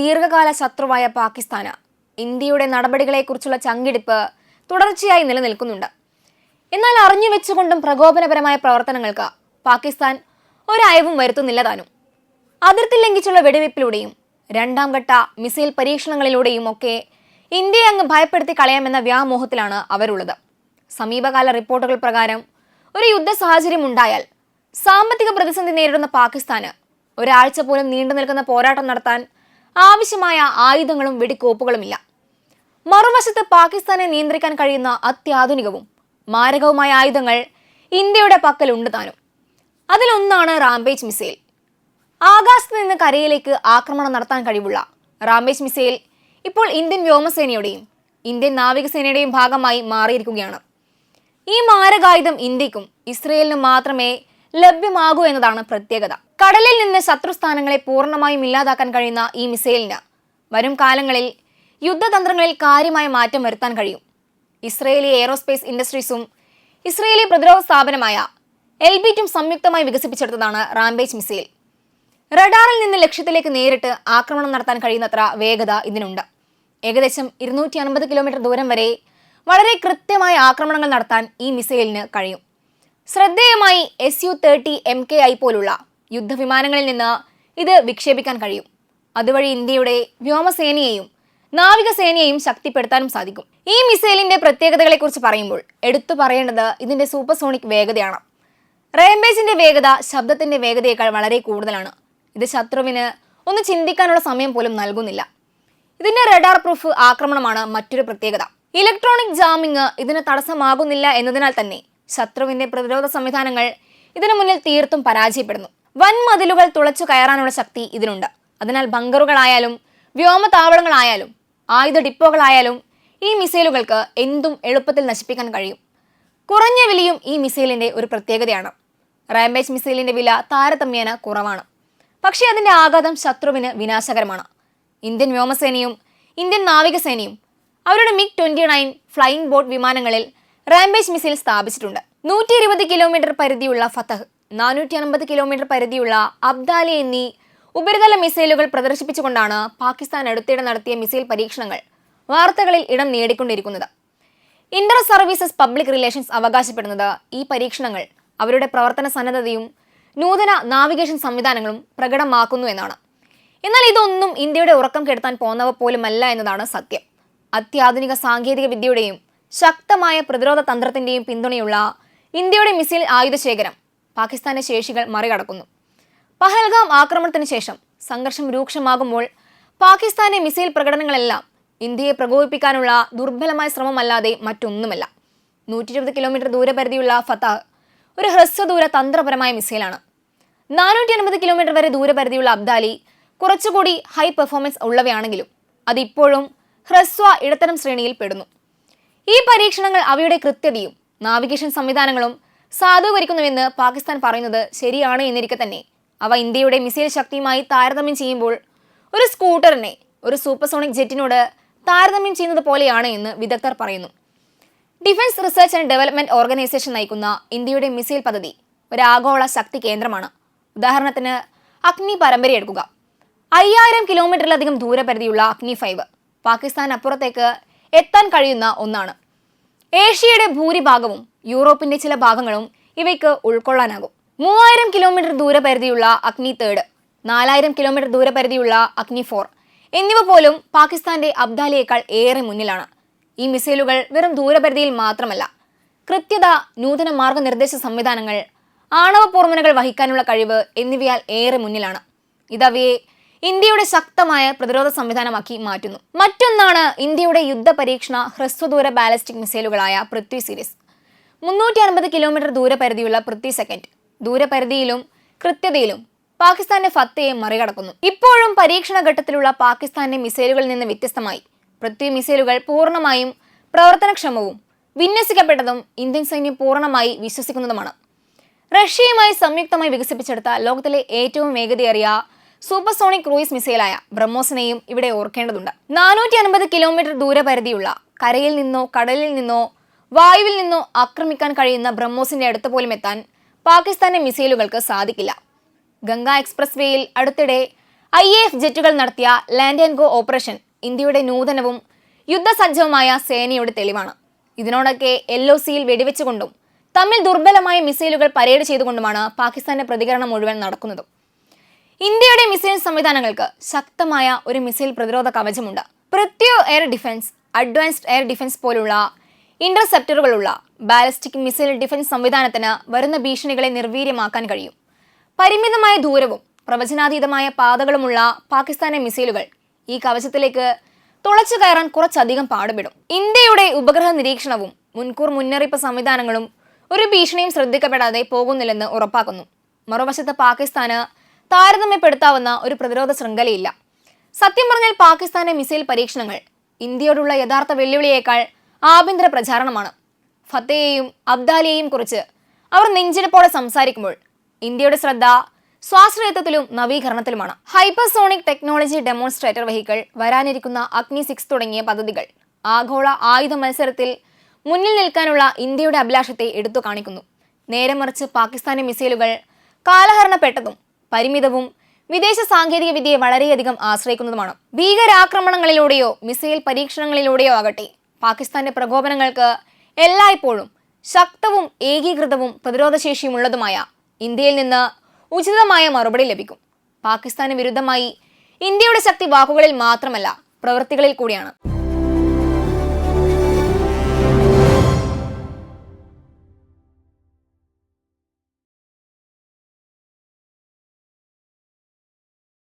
ദീർഘകാല ശത്രുവായ പാകിസ്ഥാന് ഇന്ത്യയുടെ നടപടികളെക്കുറിച്ചുള്ള ചങ്കിടിപ്പ് തുടർച്ചയായി നിലനിൽക്കുന്നുണ്ട്. എന്നാൽ അറിഞ്ഞു വെച്ചുകൊണ്ടും പ്രകോപനപരമായ പ്രവർത്തനങ്ങൾക്ക് പാകിസ്ഥാൻ ഒരയവും വരുത്തുന്നില്ല താനും. അതിർത്തി ലംഘിച്ചുള്ള വെടിവെപ്പിലൂടെയും രണ്ടാം ഘട്ട മിസൈൽ പരീക്ഷണങ്ങളിലൂടെയും ഒക്കെ ഇന്ത്യയെ അങ്ങ് ഭയപ്പെടുത്തി കളയാമെന്ന വ്യാമോഹത്തിലാണ് അവരുള്ളത്. സമീപകാല റിപ്പോർട്ടുകൾ പ്രകാരം ഒരു യുദ്ധ സാഹചര്യം ഉണ്ടായാൽ സാമ്പത്തിക പ്രതിസന്ധി നേരിടുന്ന പാകിസ്ഥാന് ഒരാഴ്ച പോലും നീണ്ടു നിൽക്കുന്ന പോരാട്ടം നടത്താൻ ആവശ്യമായ ആയുധങ്ങളും വെടിക്കോപ്പുകളുമില്ല. മറുവശത്ത് പാകിസ്ഥാനെ നിയന്ത്രിക്കാൻ കഴിയുന്ന അത്യാധുനികവും മാരകവുമായ ആയുധങ്ങൾ ഇന്ത്യയുടെ പക്കലുണ്ട് താനും. അതിലൊന്നാണ് റാംബേജ് മിസൈൽ. ആകാശത്ത് നിന്ന് കരയിലേക്ക് ആക്രമണം നടത്താൻ കഴിവുള്ള റാംബേജ് മിസൈൽ ഇപ്പോൾ ഇന്ത്യൻ വ്യോമസേനയുടെയും ഇന്ത്യൻ നാവികസേനയുടെയും ഭാഗമായി മാറിയിരിക്കുകയാണ്. ഈ മാരകായുധം ഇന്ത്യക്കും ഇസ്രയേലിനും മാത്രമേ ലഭ്യമാകൂ എന്നതാണ് പ്രത്യേകത. കടലിൽ നിന്ന് ശത്രുസ്ഥാനങ്ങളെ പൂർണമായും ഇല്ലാതാക്കാൻ കഴിയുന്ന ഈ മിസൈലിന് വരും കാലങ്ങളിൽ യുദ്ധതന്ത്രങ്ങളിൽ കാര്യമായ മാറ്റം വരുത്താൻ കഴിയും. ഇസ്രയേലി എയറോസ്പേസ് ഇൻഡസ്ട്രീസും ഇസ്രയേലി പ്രതിരോധ സ്ഥാപനമായ എൽബിറ്റും സംയുക്തമായി വികസിപ്പിച്ചെടുത്തതാണ് റാംബേജ് മിസൈൽ. റഡാറിൽ നിന്ന് ലക്ഷ്യത്തിലേക്ക് നേരിട്ട് ആക്രമണം നടത്താൻ കഴിയുന്നത്ര വേഗത ഇതിനുണ്ട്. ഏകദേശം ഇരുന്നൂറ്റി അൻപത് കിലോമീറ്റർ ദൂരം വരെ വളരെ കൃത്യമായ ആക്രമണങ്ങൾ നടത്താൻ ഈ മിസൈലിന് കഴിയും. ശ്രദ്ധേയമായി S U thirty M K I പോലുള്ള യുദ്ധവിമാനങ്ങളിൽ നിന്ന് ഇത് വിക്ഷേപിക്കാൻ കഴിയും. അതുവഴി ഇന്ത്യയുടെ വ്യോമസേനയെയും നാവികസേനയെയും ശക്തിപ്പെടുത്താനും സാധിക്കും. ഈ മിസൈലിന്റെ പ്രത്യേകതകളെക്കുറിച്ച് പറയുമ്പോൾ എടുത്തു പറയേണ്ടത് ഇതിന്റെ സൂപ്പർസോണിക് വേഗതയാണ്. റേംബേജിന്റെ വേഗത ശബ്ദത്തിന്റെ വേഗതയേക്കാൾ വളരെ കൂടുതലാണ്. ഇത് ശത്രുവിന് ഒന്ന് ചിന്തിക്കാനുള്ള സമയം പോലും നൽകുന്നില്ല. ഇതിന്റെ റഡാർ പ്രൂഫ് ആക്രമണമാണ് മറ്റൊരു പ്രത്യേകത. ഇലക്ട്രോണിക് ജാമിങ് ഇതിന് തടസ്സമാകുന്നില്ല എന്നതിനാൽ തന്നെ ശത്രുവിന്റെ പ്രതിരോധ സംവിധാനങ്ങൾ ഇതിനു മുന്നിൽ തീർത്തും പരാജയപ്പെടുന്നു. വൻ മതിലുകൾ തുളച്ചു കയറാനുള്ള ശക്തി ഇതിനുണ്ട്. അതിനാൽ ബങ്കറുകളായാലും വ്യോമതാവളങ്ങളായാലും ആയുധ ഡിപ്പോകളായാലും ഈ മിസൈലുകൾക്ക് എന്തും എളുപ്പത്തിൽ നശിപ്പിക്കാൻ കഴിയും. കുറഞ്ഞ വിലയും ഈ മിസൈലിന്റെ ഒരു പ്രത്യേകതയാണ്. റാമ്പേജ് മിസൈലിന്റെ വില താരതമ്യേന കുറവാണ്. പക്ഷേ അതിന്റെ ആഘാതം ശത്രുവിന് വിനാശകരമാണ്. ഇന്ത്യൻ വ്യോമസേനയും ഇന്ത്യൻ നാവികസേനയും അവരുടെ MiG twenty nine flying boat വിമാനങ്ങളിൽ റാംബേജ് മിസൈൽ സ്ഥാപിച്ചിട്ടുണ്ട്. നൂറ്റി ഇരുപത് കിലോമീറ്റർ പരിധിയുള്ള ഫതഹ് നാനൂറ്റി അൻപത് കിലോമീറ്റർ പരിധിയുള്ള അബ്ദാലി എന്നീ ഉപരിതല മിസൈലുകൾ പ്രദർശിപ്പിച്ചുകൊണ്ടാണ് പാകിസ്ഥാൻ അടുത്തിടെ നടത്തിയ മിസൈൽ പരീക്ഷണങ്ങൾ വാർത്തകളിൽ ഇടം നേടിക്കൊണ്ടിരിക്കുന്നത്. ഇന്റർ സർവീസസ് പബ്ലിക് റിലേഷൻസ് അവകാശപ്പെടുന്നത് ഈ പരീക്ഷണങ്ങൾ അവരുടെ പ്രവർത്തന സന്നദ്ധതയും നൂതന നാവിഗേഷൻ സംവിധാനങ്ങളും പ്രകടമാക്കുന്നു എന്നാണ്. എന്നാൽ ഇതൊന്നും ഇന്ത്യയുടെ ഉറക്കം കെടുത്താൻ പോന്നവ പോലുമല്ല എന്നതാണ് സത്യം. അത്യാധുനിക സാങ്കേതിക വിദ്യയുടെയും ശക്തമായ പ്രതിരോധ തന്ത്രത്തിന്റെയും പിന്തുണയുള്ള ഇന്ത്യയുടെ മിസൈൽ ആയുധശേഖരം പാകിസ്ഥാന്റെ ശേഷികൾ മറികടക്കുന്നു. പഹൽഗാം ആക്രമണത്തിന് ശേഷം സംഘർഷം രൂക്ഷമാകുമ്പോൾ പാകിസ്ഥാന്റെ മിസൈൽ പ്രകടനങ്ങളെല്ലാം ഇന്ത്യയെ പ്രകോപിപ്പിക്കാനുള്ള ദുർബലമായ ശ്രമമല്ലാതെ മറ്റൊന്നുമല്ല. നൂറ്റി ഇരുപത് കിലോമീറ്റർ ദൂരപരിധിയുള്ള ഫത്താഹ് ഒരു ഹ്രസ്വദൂര തന്ത്രപരമായ മിസൈലാണ്. നാനൂറ്റി അൻപത് കിലോമീറ്റർ വരെ ദൂരപരിധിയുള്ള അബ്ദാലി കുറച്ചുകൂടി ഹൈ പെർഫോമൻസ് ഉള്ളവയാണെങ്കിലും അതിപ്പോഴും ഹ്രസ്വ ഇടത്തരം ശ്രേണിയിൽ പെടുന്നു. ഈ പരീക്ഷണങ്ങൾ അവയുടെ കൃത്യതയും നാവിഗേഷൻ സംവിധാനങ്ങളും സാധൂകരിക്കുന്നുവെന്ന് പാകിസ്ഥാൻ പറയുന്നത് ശരിയാണ് എന്നിരിക്കെ തന്നെ. അവ ഇന്ത്യയുടെ മിസൈൽ ശക്തിയുമായി താരതമ്യം ചെയ്യുമ്പോൾ ഒരു സ്കൂട്ടറിനെ ഒരു സൂപ്പർസോണിക് ജെറ്റിനോട് താരതമ്യം ചെയ്യുന്നത് പോലെയാണ് എന്ന് വിദഗ്ധർ പറയുന്നു. Defence research and development organisation നയിക്കുന്ന ഇന്ത്യയുടെ മിസൈൽ പദ്ധതി ഒരു ആഗോള ശക്തി കേന്ദ്രമാണ്. ഉദാഹരണത്തിന് അഗ്നി പരമ്പര എടുക്കുക. അയ്യായിരം കിലോമീറ്ററിലധികം ദൂരപരിധിയുള്ള അഗ്നി ഫൈവ്. പാകിസ്ഥാൻ അപ്പുറത്തേക്ക് എത്താൻ കഴിയുന്ന ഒന്നാണ്. ഏഷ്യയുടെ ഭൂരിഭാഗവും യൂറോപ്പിന്റെ ചില ഭാഗങ്ങളും ഇവയ്ക്ക് ഉൾക്കൊള്ളാനാകും. മൂവായിരം കിലോമീറ്റർ ദൂരപരിധിയുള്ള അഗ്നി തേർഡ് നാലായിരം കിലോമീറ്റർ ദൂരപരിധിയുള്ള അഗ്നി ഫോർ എന്നിവ പോലും പാകിസ്ഥാന്റെ അബ്ദാലിയേക്കാൾ ഏറെ മുന്നിലാണ്. ഈ മിസൈലുകൾ വെറും ദൂരപരിധിയിൽ മാത്രമല്ല കൃത്യത നൂതന മാർഗനിർദ്ദേശ സംവിധാനങ്ങൾ ആണവ പോർമനകൾ വഹിക്കാനുള്ള കഴിവ് എന്നിവയാൽ ഏറെ മുന്നിലാണ്. ഇതവയെ ഇന്ത്യയുടെ ശക്തമായ പ്രതിരോധ സംവിധാനമാക്കി മാറ്റുന്നു. മറ്റൊന്നാണ് ഇന്ത്യയുടെ യുദ്ധ പരീക്ഷണ ഹ്രസ്വദൂര ബാലിസ്റ്റിക് മിസൈലുകളായ പൃഥ്വി സീരീസ്. മുന്നൂറ്റി അൻപത് കിലോമീറ്റർ ദൂരപരിധിയുള്ള പൃഥ്വി സെക്കൻഡ് ദൂരപരിധിയിലും കൃത്യതയിലും പാകിസ്ഥാന്റെ ഫത്തയെ മറികടക്കുന്നു. ഇപ്പോഴും പരീക്ഷണ ഘട്ടത്തിലുള്ള പാകിസ്ഥാന്റെ മിസൈലുകളിൽ നിന്ന് വ്യത്യസ്തമായി. പൃഥ്വി മിസൈലുകൾ പൂർണമായും പ്രവർത്തനക്ഷമവും വിന്യസിക്കപ്പെട്ടതും ഇന്ത്യൻ സൈന്യം പൂർണമായി വിശ്വസിക്കുന്നതുമാണ്. റഷ്യയുമായി സംയുക്തമായി വികസിപ്പിച്ചെടുത്ത ലോകത്തിലെ ഏറ്റവും വേഗതയേറിയ സൂപ്പർസോണിക് ക്രൂയിസ് മിസൈലായ ബ്രഹ്മോസിനെയും ഇവിടെ ഓർക്കേണ്ടതുണ്ട്. നാനൂറ്റി അൻപത് കിലോമീറ്റർ ദൂരപരിധിയുള്ള കരയിൽ നിന്നോ കടലിൽ നിന്നോ വായുവിൽ നിന്നോ ആക്രമിക്കാൻ കഴിയുന്ന ബ്രഹ്മോസിന്റെ അടുത്ത് പോലും എത്താൻ പാകിസ്ഥാന്റെ മിസൈലുകൾക്ക് സാധിക്കില്ല. ഗംഗാ എക്സ്പ്രസ് വേയിൽ അടുത്തിടെ ഐ എ എഫ് ജെറ്റുകൾ നടത്തിയ ലാൻഡ് ആൻഡ് ഗോ ഓപ്പറേഷൻ ഇന്ത്യയുടെ നൂതനവും യുദ്ധസജ്ജവുമായ സേനയുടെ തെളിവാണ്. ഇതിനോടൊക്കെ എൽ ഒ സിയിൽ വെടിവെച്ചുകൊണ്ടും തമ്മിൽ ദുർബലമായ മിസൈലുകൾ പരേഡ് ചെയ്തുകൊണ്ടുമാണ് പാകിസ്ഥാന്റെ പ്രതികരണം മുഴുവൻ നടക്കുന്നത്. ഇന്ത്യയുടെ മിസൈൽ സംവിധാനങ്ങൾക്ക് ശക്തമായ ഒരു മിസൈൽ പ്രതിരോധ കവചമുണ്ട്. Prithvi air defence advanced air defence പോലുള്ള ഇന്റർസെപ്റ്ററുകളുള്ള ബാലിസ്റ്റിക് മിസൈൽ ഡിഫൻസ് സംവിധാനത്തിന് വരുന്ന ഭീഷണികളെ നിർവീര്യമാക്കാൻ കഴിയും. പരിമിതമായ ദൂരവും പ്രവചനാതീതമായ പാതകളുമുള്ള പാകിസ്ഥാനെ മിസൈലുകൾ ഈ കവചത്തിലേക്ക് തുളച്ചു കയറാൻ കുറച്ചധികം പാടുപെടും. ഇന്ത്യയുടെ ഉപഗ്രഹ നിരീക്ഷണവും മുൻകൂർ മുന്നറിയിപ്പ് സംവിധാനങ്ങളും ഒരു ഭീഷണിയും ശ്രദ്ധിക്കപ്പെടാതെ പോകുന്നില്ലെന്ന് ഉറപ്പാക്കുന്നു. മറുവശത്ത് പാകിസ്ഥാന് താരതമ്യപ്പെടുത്താവുന്ന ഒരു പ്രതിരോധ ശൃംഖലയില്ല. സത്യം പറഞ്ഞാൽ പാകിസ്ഥാന്റെ മിസൈൽ പരീക്ഷണങ്ങൾ ഇന്ത്യയോടുള്ള യഥാർത്ഥ വെല്ലുവിളിയേക്കാൾ ആഭ്യന്തര പ്രചാരണമാണ്. ഫത്തേയെയും അബ്ദാലിയെയും കുറിച്ച് അവർ നെഞ്ചിരിപ്പോടെ സംസാരിക്കുമ്പോൾ ഇന്ത്യയുടെ ശ്രദ്ധ സ്വാശ്രയത്വത്തിലും നവീകരണത്തിലുമാണ്. ഹൈപ്പർസോണിക് ടെക്നോളജി ഡെമോൺസ്ട്രേറ്റർ വെഹിക്കിൾ വരാനിരിക്കുന്ന അഗ്നി സിക്സ് തുടങ്ങിയ പദ്ധതികൾ ആഗോള ആയുധ മത്സരത്തിൽ മുന്നിൽ നിൽക്കാനുള്ള ഇന്ത്യയുടെ അഭിലാഷത്തെ എടുത്തു കാണിക്കുന്നു. നേരെ മറിച്ച് പാകിസ്ഥാനി മിസൈലുകൾ കാലഹരണപ്പെട്ടതും പരിമിതവും വിദേശ സാങ്കേതിക വിദ്യയെ വളരെയധികം ആശ്രയിക്കുന്നതുമാണ്. ഭീകരാക്രമണങ്ങളിലൂടെയോ മിസൈൽ പരീക്ഷണങ്ങളിലൂടെയോ ആകട്ടെ പാകിസ്ഥാന്റെ പ്രകോപനങ്ങൾക്ക് എല്ലായ്പ്പോഴും ശക്തവും ഏകീകൃതവും പ്രതിരോധശേഷിയുമുള്ളതുമായ ഇന്ത്യയിൽ നിന്ന് ഉചിതമായ മറുപടി ലഭിക്കും. പാകിസ്ഥാന് വിരുദ്ധമായി ഇന്ത്യയുടെ ശക്തി വാക്കുകളിൽ മാത്രമല്ല പ്രവൃത്തികളിൽ കൂടിയാണ്.